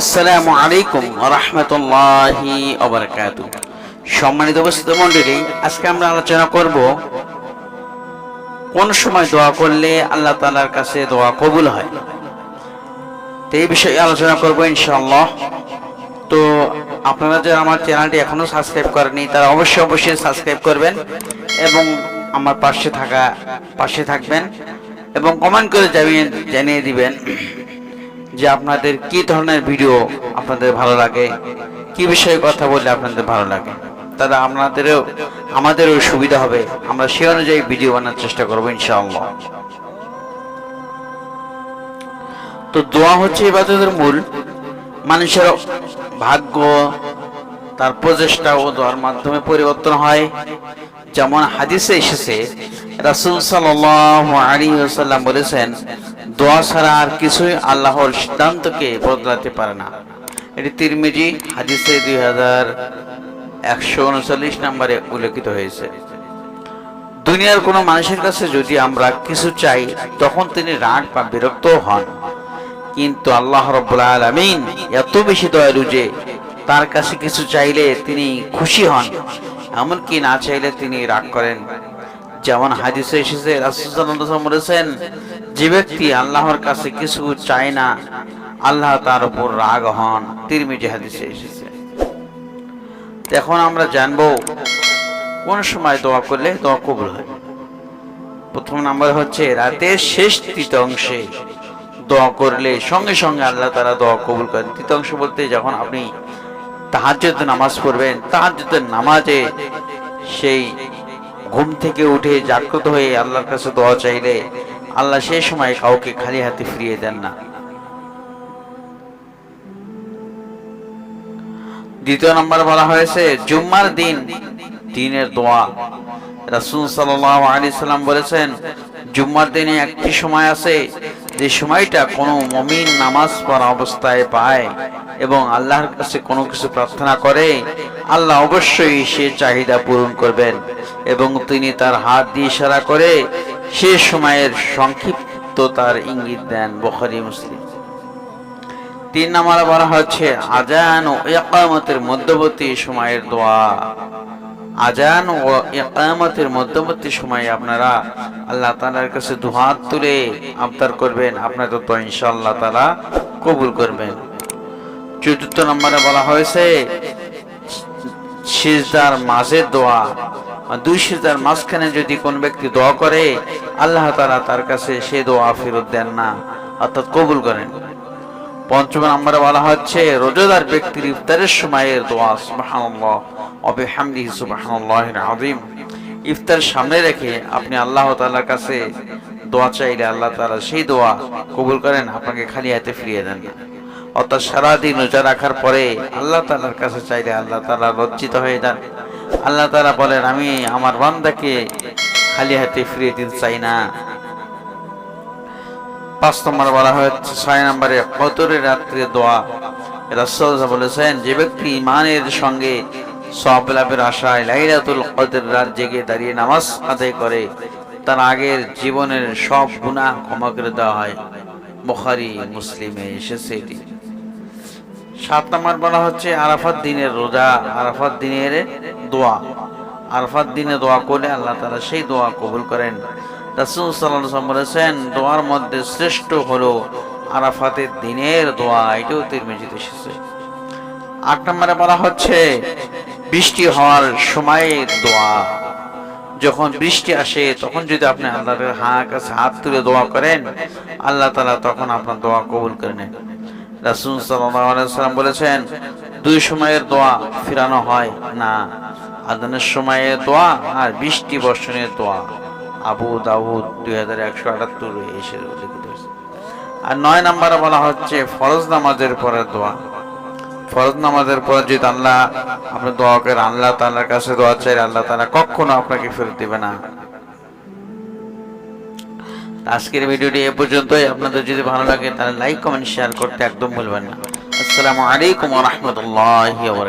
আসসালামু আলাইকুম রহমতুল্লাহি অবরাকাত সম্মানিত উপস্থিত মন্ডলী, আজকে আমরা আলোচনা করব কোন সময় দোয়া করলে আল্লাহ তাআলার কাছে দোয়া কবুল হয়। তো এই বিষয়ে আলোচনা করব ইনশাআল্লাহ। তো আপনারা যারা আমার চ্যানেলটি এখনও সাবস্ক্রাইব করেনি তারা অবশ্যই অবশ্যই সাবস্ক্রাইব করবেন এবং আমার পাশে থাকা, পাশে থাকবেন এবং কমেন্ট করে জানিয়ে জানিয়ে দিবেন। যে আপনাদের কি ধরনের ভিডিও আপনাদের ভালো লাগে? কি বিষয়ে কথা বললে আপনাদের ভালো লাগে? তাহলে আপনাদেরও, আমাদেরও সুবিধা হবে। আমরা সে অনুযায়ী ভিডিও বানার চেষ্টা করব, ইনশাআল্লাহ। তো দোয়া হচ্ছে ইবাদতের মূল। মানুষের ভাগ্য, তার প্রচেষ্টা ও দোয়ার মাধ্যমে পরিবর্তন হয়। যেমন হাদিসে এসেছে, রাসূল ওয়াসাল্লাম বলেছেন দোয়া ছাড়া আর কিছুই আল্লাহর সিদ্ধান্তকে বদলাতে পারে না। এটি তিরমিজি, হাদিসে দুই হাজার একশো উনচল্লিশ নম্বরে উল্লেখিত হয়েছে। দুনিয়ার কোনো মানুষের কাছে যদি আমরা কিছু চাই, তখন তিনি রাগ বা বিরক্ত হন। কিন্তু আল্লাহ রব্বুল আলামিন এত বেশি দয়ালু যে তার কাছে কিছু চাইলে তিনি খুশি হন, এমনকি না চাইলে তিনি রাগ করেন। যেমন হাদিসে এসেছে বলেছেন, যে ব্যক্তি আল্লাহর কাছে কিছু চায় না, আল্লাহ তার উপর রাগ হন। তিরমিজি হাদিসে এসেছে। এখন আমরা জানব, কোন সময় দোয়া করলে দোয়া কবুল হয়? প্রথম নাম্বার হচ্ছে রাতের শেষ তৃতীয়াংশে দোয়া করলে সঙ্গে সঙ্গে আল্লাহ তারা দোয়া কবুল করেন। তৃতীয়াংশ বলতে যখন আপনি তাহাজ্জুদ নামাজ পড়বেন, তাহাজ্জুদের নামাজে সেই ঘুম থেকে উঠে জাগ্রত হয়ে আল্লাহর কাছে দোয়া চাইলে আল্লাহ সেই সময় কাউকে খালি হাতে ফিরিয়ে দেন না। দ্বিতীয় নম্বর বলা হয়েছে, জুম্মার দিন দিনের দোয়া। রাসূল সাল্লাম বলেছেন, জুম্মার দিনে একটি সময় আছে যে সময়টা কোনো মমিন নামাজ পড়া অবস্থায় পায়। এবং আল্লাহর কাছে কোনো কিছু প্রার্থনা করে, আল্লাহ অবশ্যই সে চাহিদা পূরণ করবেন। এবং তিনি তার হাত দিয়ে ইশারা করে সে সময়ের সংক্ষিপ্ত তার ইঙ্গিত দেন বখারি, মুসলিম। তিন নম্বরে বলা হচ্ছে আজান ও ইকামতের মধ্যবর্তী সময়ের দোয়া। আজান ও ইকামতের মধ্যবর্তী সময়ে আপনারা আল্লাহ তাআলার কাছে দুহাত তুলে আবদার করবেন। আপনাদের তো ইনশাআল্লাহ তাআলা কবুল করবেন। চতুর্থ নম্বরে বলা হয়েছে, সিজদার মাঝে দোয়া। দুই সিজদার মাঝখানে যদি কোন ব্যক্তি দোয়া করে, আল্লাহ তাআলা তার কাছে সে দোয়া ফেরত দেন না, অর্থাৎ কবুল করেন। পঞ্চম নম্বরে বলা হচ্ছে, রোজাদার ব্যক্তির ইফতারের সময়ের দোয়া, সুবহানাল্লাহ, ওয়া বিহামদিহি, সুবহানাল্লাহিল আযীম। ইফতার সামনে রেখে আপনি আল্লাহ তাআলার কাছে দোয়া চাইলে আল্লাহ তাআলা সেই দোয়া কবুল করেন, আপনাকে খালি হাতে ফিরিয়ে দেন। না অর্থাৎ সারাদিন রোজা রাখার পরে আল্লাহ তাআলার কাছে চাইলে আল্লাহ তাআলা লজ্জিত হয়ে যান। আল্লাহ তাআলা বলেন, আমি আমার বান্দাকে খালি হাতে ফিরিয়ে দিতে চাই না। পাঁচ নম্বর বলা হয়েছে, ছয় নম্বরে কতরের রাত্রে দোয়া। বলেছেন, যে ব্যক্তি ইমানের সঙ্গে সব লাভের আশায় লাইলাতুল কদর রাত জেগে দাঁড়িয়ে নামাজ আদায় করে, তার আগের জীবনের সব গুনাহ ক্ষমা করে দেওয়া হয়। বুখারী, মুসলিমে এসেছে এটি। সাত নম্বর বলা হচ্ছে আরাফাত দিনের রোজা, আরাফাত দিনের দোয়া। আরাফাত দিনে দোয়া করলে আল্লাহ তাআলা সেই দোয়া কবুল করেন। রাসূল ওয়াসাল্লাম বলেছেন, দোয়ার মধ্যে শ্রেষ্ঠ হলো আরাফাতের দিনের দোয়া। এটাও তিরমিজিতে এসেছে। আট নম্বরে বলা হচ্ছে, বৃষ্টি হওয়ার সময়ের দোয়া। যখন বৃষ্টি আসে, তখন যদি আপনি আল্লাহর হাত কাছে হাত তুলে দোয়া করেন, আল্লাহ তাআলা তখন আপনার দোয়া কবুল করে নেন। রাসূল ওয়াসাল্লাম বলেছেন, দুই সময়ের দোয়া ফিরানো হয় না। আদানের সময়ের দোয়া আর বৃষ্টি বর্ষণের দোয়া। আবু দাউদ দুই হাজার একশো আটাত্তর এসে উল্লেখিত আর নয় নম্বরে বলা হচ্ছে, ফরজ নামাজের পরে দোয়া। ফরজ নামাজের পর যদি আল্লাহ আপনি দোয়া করেন আল্লাহ তাআলার কাছে দোয়া চাই আল্লাহ তাআলা কখনো আপনাকে ফেরত দিবে না। আজকের ভিডিওটি এ পর্যন্তই। আপনাদের যদি ভালো লাগে, তাহলে লাইক কমেন্ট শেয়ার করতে একদম ভুলবেন না। আসসালামু আলাইকুম রহমতুল্লাহ